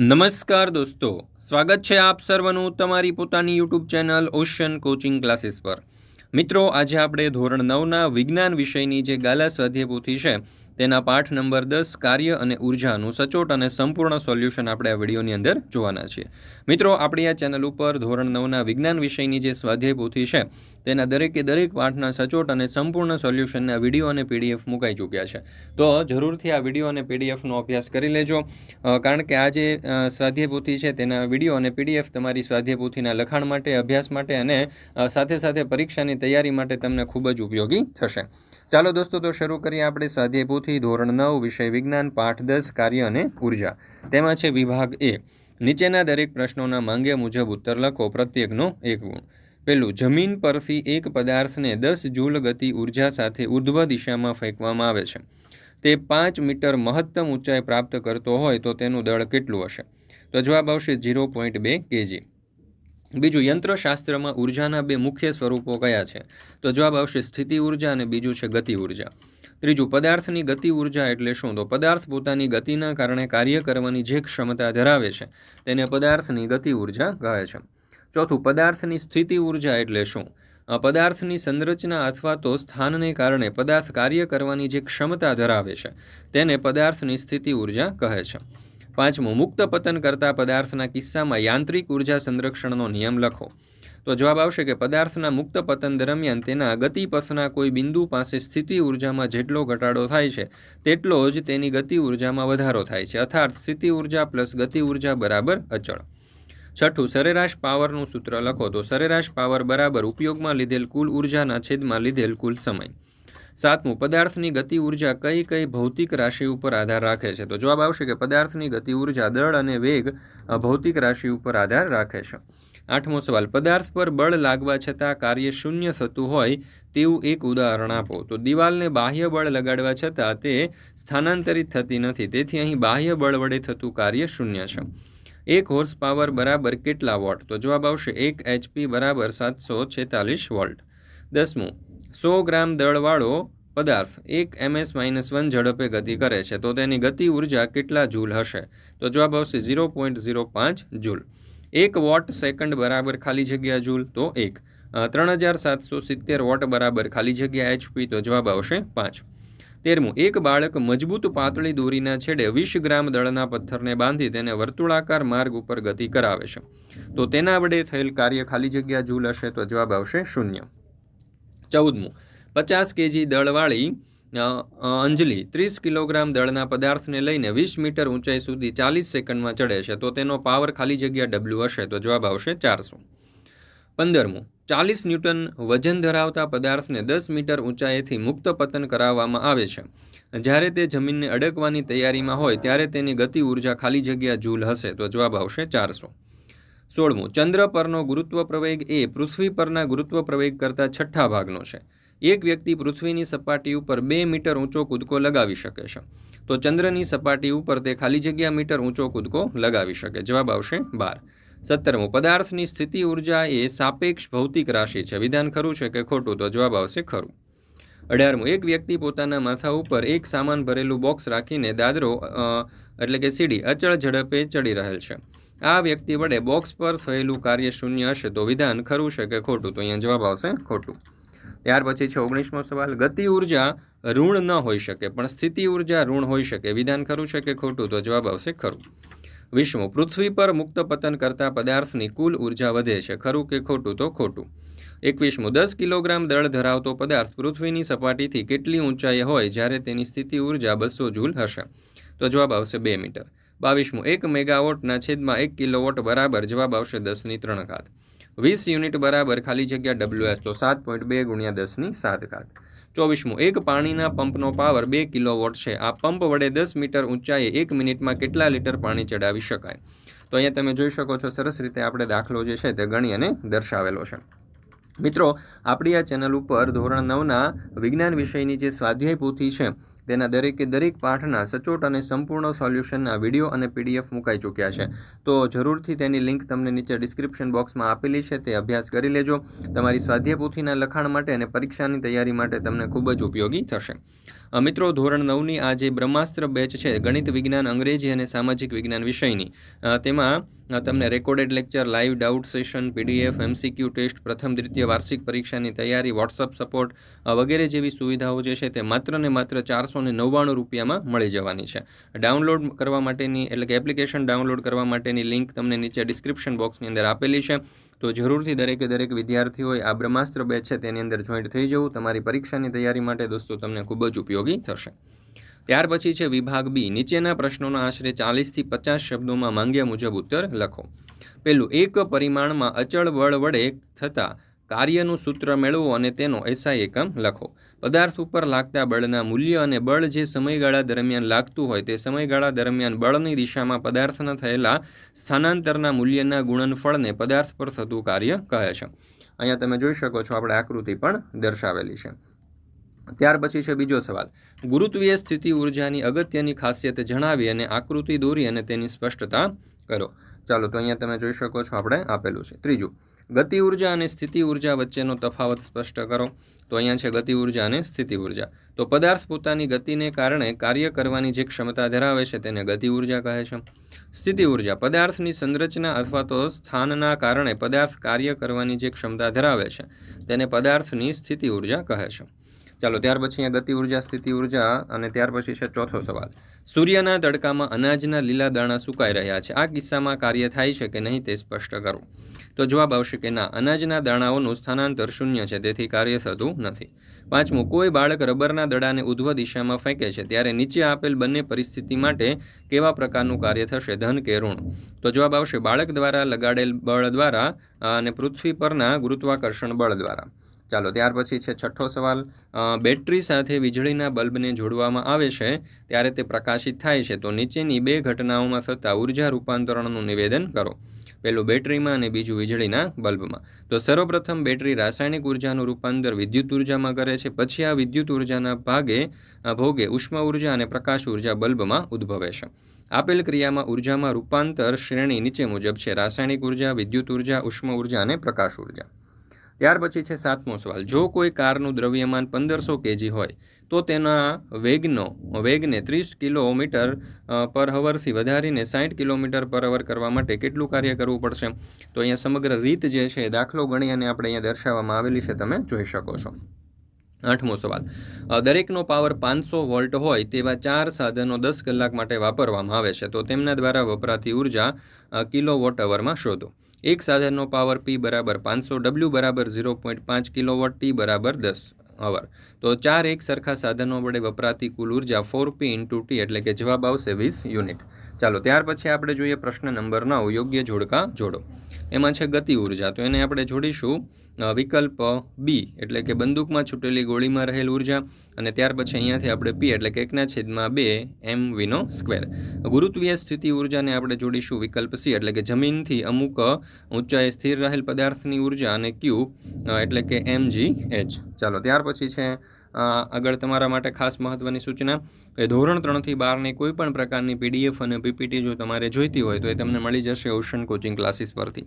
નમસ્કાર દોસ્તો, સ્વાગત છે આપ સર્વનું તમારી પોતાની YouTube channel ocean coaching classes પર. મિત્રો, આજે આપણે ધોરણ નવના વિજ્ઞાન વિષયની જે ગાલા સ્વાધ્યાય પોથી છે તેના પાઠ નંબર દસ, કાર્ય અને ઉર્જાનું સચોટ અને સંપૂર્ણ સોલ્યુશન આપણે આ વિડીયોની અંદર જોવાના છીએ. મિત્રો, આપણી આ ચેનલ ઉપર ધોરણ નવના વિજ્ઞાન વિષયની જે સ્વાધ્યાય પોથી છે, તેના દરેકે દરેક પાઠના સચોટ અને સંપૂર્ણ સોલ્યુશનના વીડિયો અને પીડીએફ મુકાઈ ચૂક્યા છે. તો જરૂરથી આ વીડિયો અને પીડીએફનો અભ્યાસ કરી લેજો. કારણ કે આ જે સ્વાધ્યાય પોથી છે, તેના વીડિયો અને પીડીએફ તમારી સ્વાધ્યાય પોથીના લખાણ માટે, અભ્યાસ માટે અને સાથે સાથે પરીક્ષાની તૈયારી માટે તમને ખૂબ જ ઉપયોગી થશે. ચાલો દોસ્તો, તો શરૂ કરીએ આપણે સ્વાધ્યાય પોથી ધોરણ નવ વિષય વિજ્ઞાન, પાઠ દસ, કાર્ય અને ઊર્જા. તેમાં છે વિભાગ એ. નીચેના દરેક પ્રશ્નોના માંગ્યા મુજબ ઉત્તર લખો, પ્રત્યેકનો એક ગુણ. પેલું, જમીન પરથી એક પદાર્થને દસ જૂલ ગતિ ઊર્જા સાથે ઉર્ધ્વ દિશામાં ફેંકવામાં આવે છે. તે પાંચ મીટર મહત્તમ ઊંચાઈ પ્રાપ્ત કરતો હોય તો તેનું દળ કેટલું હશે? તો જવાબ આવશે ઝીરો પોઈન્ટ બે કેજી. બીજું, યંત્રશાસ્ત્રમાં ઉર્જાના બે મુખ્ય સ્વરૂપો કયા છે? તો જવાબ આવશે સ્થિતિ ઊર્જા અને બીજું છે ગતિ ઊર્જા. ત્રીજું, પદાર્થની ગતિ ઊર્જા એટલે શું? તો પદાર્થ પોતાની ગતિના કારણે કાર્ય કરવાની જે ક્ષમતા ધરાવે છે, તેને પદાર્થની ગતિ ઊર્જા કહે છે. ચોથું, પદાર્થની સ્થિતિ ઊર્જા એટલે શું? પદાર્થની સંરચના અથવા તો સ્થાનને કારણે પદાર્થ કાર્ય કરવાની જે ક્ષમતા ધરાવે છે, તેને પદાર્થની સ્થિતિ ઊર્જા કહે છે. પાંચમું, મુક્ત પતન કરતા પદાર્થના કિસ્સામાં યાંત્રિક ઊર્જા સંરક્ષણનો નિયમ લખો. તો જવાબ આવશે કે પદાર્થના મુક્ત પતન દરમિયાન તેના ગતિ પથના કોઈ બિંદુ પાસે સ્થિતિ ઉર્જામાં જેટલો ઘટાડો થાય છે, તેટલો જ તેની ગતિ ઉર્જામાં વધારો થાય છે. અર્થાત સ્થિતિ ઊર્જા પ્લસ ગતિ ઊર્જા બરાબર અચળ. છઠ્ઠું, સરેરાશ પાવરનું સૂત્ર લખો તો સરેરાશ પાવર બરાબર ઉપયોગમાં લીધેલ કુલ ઉર્જાના છેદમાં લીધેલ કુલ સમય. સાતમું, પદાર્થની ગતિ ઊર્જા કઈ કઈ ભૌતિક રાશિ ઉપર આધાર રાખે છે? તો જવાબ આવશે કે પદાર્થની ગતિ ઊર્જા દળ અને વેગ ભૌતિક રાશિ ઉપર આધાર રાખે છે. આઠમો સવાલ, પદાર્થ પર બળ લાગવા છતાં કાર્ય શૂન્ય થતું હોય તેવું એક ઉદાહરણ આપો. તો દિવાલને બાહ્ય બળ લગાડવા છતાં તે સ્થાનાંતરિત થતી નથી, તેથી અહીં બાહ્ય બળ વડે થતું કાર્ય શૂન્ય છે. એક હોર્સ પાવર બરાબર કેટલા વોટ? તો જવાબ આવશે એક એચપી બરાબર સાતસો છેતાલીસ વોલ્ટ. દસમું, સો ગ્રામ દળવાળો પદાર્થ એક એમએસ માઇનસ વન ઝડપે ગતિ કરે છે, તો તેની ગતિ ઊર્જા કેટલા જૂલ હશે? તો જવાબ આવશે ઝીરો પોઈન્ટ ઝીરો પાંચ જૂલ. એક વોટ સેકન્ડ બરાબર ખાલી જગ્યા જૂલ, તો એક. ત્રણ હજાર સાતસો સિત્તેર વોટ બરાબર ખાલી જગ્યા એચપી તો જવાબ આવશે પાંચ. તેરમું, એક બાળક મજબૂત પાતળી દોરીના છેડે વીસ ગ્રામ દળના પથ્થરને બાંધી તેને વર્તુળાકાર માર્ગ ઉપર ગતિ કરાવે છે. તો તેના વડે થયેલ કાર્ય ખાલી જગ્યા જૂલ હશે, તો જવાબ આવશે શૂન્ય. ચૌદમું, પચાસ કેજી દળવાળી અંજલિ, ત્રીસ કિલોગ્રામ દળના પદાર્થને લઈને વીસ મીટર ઊંચાઈ સુધી ચાલીસ સેકન્ડમાં ચડે છે, તો તેનો પાવર ખાલી જગ્યા ડબલ્યુ હશે, તો જવાબ આવશે ચારસો. પંદરમું, ચાલીસ ન્યૂટન વજન ધરાવતા પદાર્થને દસ મીટર ઊંચાઈથી મુક્ત પતન કરાવવામાં આવે છે. જ્યારે તે જમીનને અડકવાની તૈયારીમાં હોય, ત્યારે તેની ગતિ ઊર્જા ખાલી જગ્યા જૂલ હશે, તો જવાબ આવશે ચારસો. સોળમું, ચંદ્ર પરનો ગુરુત્વ પ્રવેગ એ પૃથ્વી પરના ગુરુત્વ પ્રવેગ કરતાં છઠ્ઠા ભાગનો છે. એક વ્યક્તિ પૃથ્વીની સપાટી ઉપર બે મીટર ઊંચો કૂદકો લગાવી શકે છે. તો ચંદ્રની સપાટી ઉપર તે ખાલી જગ્યા મીટર ઊંચો કૂદકો લગાવી શકે. જવાબ આવશે બાર. સત્તરમું, પદાર્થની સ્થિતિ ઊર્જા એ સાપેક્ષ ભૌતિક રાશિ છે. વિધાન ખરું છે કે ખોટું? તો જવાબ આવશે ખરું. અઢારમું, એક વ્યક્તિ પોતાના માથા ઉપર એક સામાન ભરેલું બોક્સ રાખીને દાદરો એટલે કે સીડી, અચળ ઝડપે ચડી રહેલ છે. આ વ્યક્તિ વડે બોક્સ પર થયેલું કાર્ય શૂન્ય હશે. તો વિધાન ખરું છે કે ખોટું? તો અહીંયા જવાબ આવશે ખોટું. ત્યાર પછી છે ઓગણીસમો સવાલ, ગતિ ઊર્જા ઋણ ન હોઈ શકે, પણ સ્થિતિ ઊર્જા ઋણ હોઈ શકે. વિધાન ખરું છે કે ખોટું? તો જવાબ આવશે ખરું. વિશ્વ પૃથ્વી પર મુક્ત પતન કરતા પદાર્થની કુલ ઊર્જા વધે છે. ખરું કે ખોટું? તો ખોટું. એકવીસમું, દસ કિલોગ્રામ દળ ધરાવતો પદાર્થ પૃથ્વીની સપાટીથી કેટલી ઊંચાઈએ હોય જ્યારે તેની સ્થિતિ ઊર્જા બસો જૂલ હશે? તો જવાબ આવશે બે મીટર. બાવીસમું, એક મેગાવોટના છેદમાં એક કિલોવોટ બરાબર. જવાબ આવશે દસની ત્રણ ઘાત. વીસ યુનિટ બરાબર ખાલી જગ્યા ડબલ્યુએસ તો સાત પોઈન્ટ બે ગુણ્યા દસની સાત ઘાત. ચોવીસમું, એક પાણીના પંપનો પાવર બે કિલોવોટ છે. આ પંપ વડે દસ મીટર ઊંચાઈએ એક મિનિટમાં કેટલા લીટર પાણી ચડાવી શકાય? તો અહીંયા તમે જોઈ શકો છો, સરસ રીતે આપણે દાખલો જે છે તે ગણી અને દર્શાવેલો છે. મિત્રો, આપણી આ ચેનલ ઉપર ધોરણ નવના વિજ્ઞાન વિષયની જે સ્વાધ્યાય પોથી છે તેના દરેકે દરેક પાઠના સચોટ અને સંપૂર્ણ સોલ્યુશનના વીડિયો અને પીડીએફ મુકાઈ ચૂક્યા છે. તો જરૂરથી તેની લિંક તમને નીચે ડિસ્ક્રિપ્શન બોક્સમાં આપેલી છે, તે અભ્યાસ કરી લેજો. તમારી સ્વાધ્યાય પોથીના લખાણ માટે અને પરીક્ષાની તૈયારી માટે તમને ખૂબ જ ઉપયોગી થશે. મિત્રો, ધોરણ નવની આ જે બ્રહ્માસ્ત્ર બેચ છે, ગણિત વિજ્ઞાન, અંગ્રેજી અને સામાજિક વિજ્ઞાન વિષયની તેમાં તમને recorded lecture, live doubt session, PDF, MCQ test, પ્રથમ, દ્વિતીય વાર્ષિક પરીક્ષાની તૈયારી, વોટ્સઅપ સપોર્ટ વગેરે જેવી સુવિધાઓ જે છે તે માત્ર ને માત્ર ચારસો ને નવ્વાણું રૂપિયામાં મળી જવાની છે. ડાઉનલોડ કરવા માટેની, એટલે કે એપ્લિકેશન ડાઉનલોડ કરવા માટેની લિંક તમને નીચે ડિસ્ક્રિપ્શન બોક્સની અંદર આપેલી છે. તો જરૂરથી દરેકે દરેક વિદ્યાર્થીઓએ આ બ્રહ્માસ્ત્ર બેચ છે તેની અંદર જોઈન્ટ થઈ જવું. તમારી પરીક્ષાની તૈયારી માટે દોસ્તો તમને ખૂબ જ ઉપયોગી થશે. ત્યાર પછી છે વિભાગ બી. નીચેના પ્રશ્નોના આશરે ચાલીસથી પચાસ શબ્દોમાં માંગ્યા મુજબ ઉત્તર લખો. પહેલું એક પરિમાણમાં અચળ બળ વડે થતા કાર્યનું સૂત્ર મેળવો અને તેનો એસઆઈ એકમ લખો. પદાર્થ ઉપર લાગતા બળના મૂલ્ય અને બળ જે સમયગાળા દરમિયાન લાગતું હોય તે સમયગાળા દરમિયાન બળની દિશામાં પદાર્થના થયેલા સ્થાનાંતરના મૂલ્યના ગુણનફળને પદાર્થ પર થતું કાર્ય કહે છે. અહીંયા તમે જોઈ શકો છો આપણે આકૃતિ પણ દર્શાવેલી છે. ત્યાર પછી છે બીજો સવાલ. ગુરુત્વીય સ્થિતિ ઉર્જાની અગત્યની ખાસિયત જણાવી અને આકૃતિ દોરી અને તેની સ્પષ્ટતા કરો. ચાલો તો અહીંયા તમે જોઈ શકો છો આપણે આપેલું છે. ત્રીજું ગતિ ઊર્જા અને સ્થિતિ ઊર્જા વચ્ચેનો તફાવત સ્પષ્ટ કરો. તો અહીંયા છે ગતિ ઊર્જા અને સ્થિતિ ઊર્જા. તો પદાર્થ પોતાની ગતિને કારણે કાર્ય કરવાની જે ક્ષમતા ધરાવે છે તેને ગતિ ઊર્જા કહે છે. સ્થિતિ ઊર્જા પદાર્થની સંરચના અથવા તો સ્થાનના કારણે પદાર્થ કાર્ય કરવાની જે ક્ષમતા ધરાવે છે તેને પદાર્થની સ્થિતિ ઊર્જા કહે છે. ચાલો, ત્યાર પછી અહીંયા ગતિ ઊર્જા, સ્થિતિ ઊર્જા અને ત્યાર પછી છે ચોથો સવાલ. સૂર્યના તડકામાં અનાજના લીલા દાણા સુકાઈ રહ્યા છે. આ કિસ્સામાં કાર્ય થાય છે કે નહીં તે સ્પષ્ટ કરો. તો જવાબ આવશે કે ના, અનાજના દાણાઓનું સ્થાનાંતર શૂન્ય છે, તેથી કાર્ય થતું નથી. પાંચમું, કોઈ બાળક રબરના દડાને ઉધ્વ દિશામાં ફેંકે છે, ત્યારે નીચે આપેલ બંને પરિસ્થિતિ માટે કેવા પ્રકારનું કાર્ય થશે, ધન કે ઋણ? તો જવાબ આવશે બાળક દ્વારા લગાડેલ બળ દ્વારા અને પૃથ્વી પરના ગુરુત્વાકર્ષણ બળ દ્વારા. ચાલો, ત્યાર પછી છે છઠ્ઠો સવાલ. બેટરી સાથે વીજળીના બલ્બને જોડવામાં આવે છે, ત્યારે તે પ્રકાશિત થાય છે. તો નીચેની બે ઘટનાઓમાં થતા ઊર્જા રૂપાંતરણનું નિવેદન કરો. પહેલું બેટરીમાં અને બીજું વીજળીના બલ્બમાં. તો સર્વપ્રથમ બેટરી રાસાયણિક ઉર્જાનું રૂપાંતર વિદ્યુત ઉર્જામાં કરે છે. પછી આ વિદ્યુત ઉર્જાના ભાગે ભોગે ઉષ્મા ઊર્જા અને પ્રકાશ ઊર્જા બલ્બમાં ઉદ્ભવે છે. આપેલ ક્રિયામાં ઉર્જામાં રૂપાંતર શ્રેણી નીચે મુજબ છે. રાસાયણિક ઊર્જા, વિદ્યુત ઊર્જા, ઉષ્મા ઊર્જા અને પ્રકાશ ઊર્જા. ત્યાર પછી છે સાતમો સવાલ. જો કોઈ કારનું દ્રવ્યમાન પંદરસો કેજી હોય, તો તેના વેગનો, વેગને ત્રીસ કિલોમીટર પર હવરથી વધારીને સાઠ કિલોમીટર પર હવર કરવા માટે કેટલું કાર્ય કરવું પડશે? તો અહીંયા સમગ્ર રીત જે છે દાખલો ગણી અને આપણે અહીંયા દર્શાવવામાં આવેલી છે, તમે જોઈ શકો છો. આઠમો સવાલ. દરેકનો પાવર પાંચસો વોલ્ટ હોય તેવા ચાર સાધનો દસ કલાક માટે વાપરવામાં આવે છે, તો તેમના દ્વારા વપરાતી ઊર્જા કિલો વોટ અવરમાં શોધો. એક સાધનનો પાવર પી બરાબર પાંચસો ડબલ્યુ બરાબર ઝીરો પોઈન્ટ પાંચ કિલો વોટ ટી બરાબર દસ અવર તો ચાર એક સરખા સાધનો વડે વપરાતી કુલ ઊર્જા ફોર પી ઇન્ટુ ટી એટલે કે જવાબ આવશે વીસ યુનિટ ચાલો, ત્યાર પછી આપણે જોઈએ પ્રશ્ન નંબર નવ યોગ્ય જોડકા જોડો. એમાં છે ગતિ ઊર્જા. તો એને આપણે જોડીશું વિકલ્પ બી, એટલે કે બંદૂકમાં છૂટેલી ગોળીમાં રહેલ ઊર્જા, અને ત્યાર પછી અહીંયાથી આપણે પી, એટલે કે એકના છેદમાં બે એમ વીનો સ્ક્વેર. ગુરુત્વીય સ્થિતિ ઉર્જાને આપણે જોડીશું વિકલ્પ સી, એટલે કે જમીનથી અમુક ઊંચાઈ સ્થિર રહેલ પદાર્થની ઊર્જા અને ક્યુ એટલે કે એમ જી એચ. ચાલો, ત્યાર પછી છે આગળ તમારા માટે ખાસ મહત્વની સૂચના એ ધોરણ ત્રણથી બારની કોઈ પણ પ્રકારની પીડીએફ અને પીપીટી જો તમારે જોઈતી હોય તો એ તમને મળી જશે ઓશન કોચિંગ ક્લાસીસ પરથી.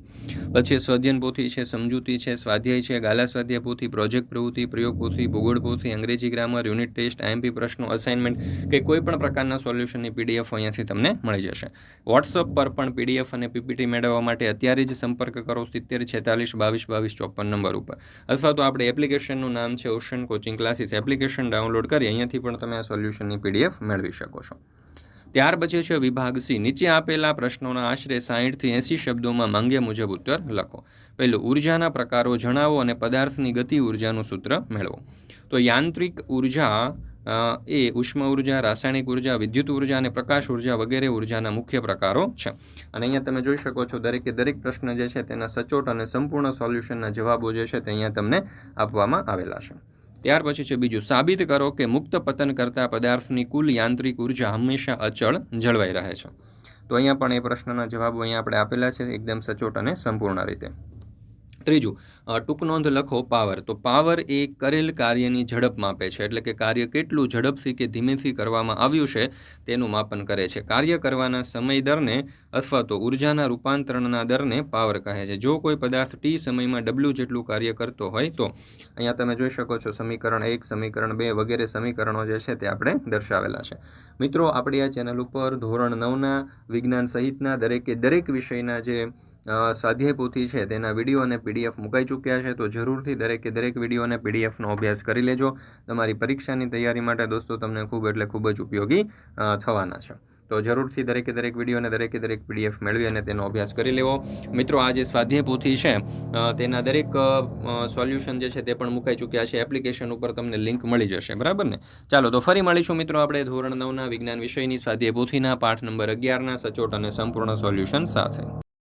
પછી સ્વધ્યન પોથી છે, સમજૂતી છે, સ્વાધ્યાય છે, ગાલા સ્વાધ્યાય પોથી પ્રોજેક્ટ પ્રવૃત્તિ, પ્રયોગ પોથી, ભૂગોળ પોથી, અંગ્રેજી ગ્રામર યુનિટ ટેસ્ટ આઈએમપી પ્રશ્નો અસાઇનમેન્ટ કે કોઈ પણ પ્રકારના સોલ્યુશનની પીડીએફ અહીંયાથી તમને મળી જશે. વોટ્સઅપ પર પણ પીડીએફ અને પીપીટી મેળવવા માટે અત્યારે જ સંપર્ક કરો સિત્તેર છેતાલીસ બાવીસ બાવીસ ચોપન નંબર ઉપર. અથવા તો આપણે એપ્લિકેશનનું નામ છે ocean coaching classes application download કરી અહીંયાથી પણ તમે આ સોલ્યુશનની પીડીએફ મેળવી શકો છો. ત્યાર પછી છે વિભાગ સી. નીચે આપેલા પ્રશ્નોના આશરે સાહીઠથી એંસી શબ્દોમાં માંગ્યા મુજબ ઉત્તર લખો. પહેલું, ઉર્જાના પ્રકારો જણાવો અને પદાર્થની ગતિ ઉર્જાનું સૂત્ર મેળવો. તો યાંત્રિક ઊર્જા એ ઉષ્મા ઊર્જા, રાસાયણિક ઊર્જા, વિદ્યુત ઊર્જા અને પ્રકાશ ઊર્જા વગેરે ઉર્જાના મુખ્ય પ્રકારો છે. અને અહીંયા તમે જોઈ શકો છો દરેકે દરેક પ્રશ્ન જે છે તેના સચોટ અને સંપૂર્ણ સોલ્યુશનના જવાબો જે છે તે અહીંયા તમને આપવામાં આવેલા છે. ત્યાર પછી છે બીજું, સાબિત કરો કે મુક્ત પતન કરતા પદાર્થની કુલ યાંત્રિક ઊર્જા હંમેશા અચળ જળવાઈ રહે છે. તો અહીંયા પણ એ પ્રશ્નના જવાબો અહીંયા આપણે આપેલા છે, એકદમ સચોટ અને સંપૂર્ણ રીતે. ત્રીજું ટૂંક નોંધ લખો પાવર. તો પાવર એ કરેલ કાર્યની ઝડપ માપે છે, એટલે કે કાર્ય કેટલું ઝડપથી કે ધીમેથી કરવામાં આવ્યું છે તેનું માપન કરે છે. કાર્ય કરવાના સમય દરને અથવા તો ઉર્જાના રૂપાંતરણના દરને પાવર કહે છે. જો કોઈ પદાર્થ ટી સમયમાં ડબલ્યુ જેટલું કાર્ય કરતો હોય તો, અહીંયા તમે જોઈ શકો છો સમીકરણ એક, સમીકરણ બે વગેરે સમીકરણો જે છે તે આપણે દર્શાવેલા છે. મિત્રો, આપણી આ ચેનલ ઉપર ધોરણ નવના વિજ્ઞાન સહિતના દરેકે દરેક વિષયના જે સ્વાધ્યાય પોથી છે તેના વીડિયો અને પીડીએફ મુકાઈ ચૂક્યા છે, તો જરૂરથી દરેકે દરેક વીડિયો અને પીડીએફનો અભ્યાસ કરી લેજો. તમારી પરીક્ષાની તૈયારી માટે દોસ્તો તમને ખૂબ એટલે ખૂબ જ ઉપયોગી થવાના છે. તો જરૂરથી દરેકે દરેક વીડિયો અને દરેકે દરેક પીડીએફ મેળવી અને તેનો અભ્યાસ કરી લેવો. મિત્રો, આ જે સ્વાધ્યાય પોથી છે તેના દરેક સોલ્યુશન જે છે તે પણ મુકાઈ ચૂક્યા છે. એપ્લિકેશન ઉપર તમને લિંક મળી જશે, બરાબર ને? ચાલો, તો ફરી મળીશું મિત્રો આપણે ધોરણ નવના વિજ્ઞાન વિષયની સ્વાધ્યાય પોથીના પાઠ નંબર અગિયારના સચોટ અને સંપૂર્ણ સોલ્યુશન સાથે.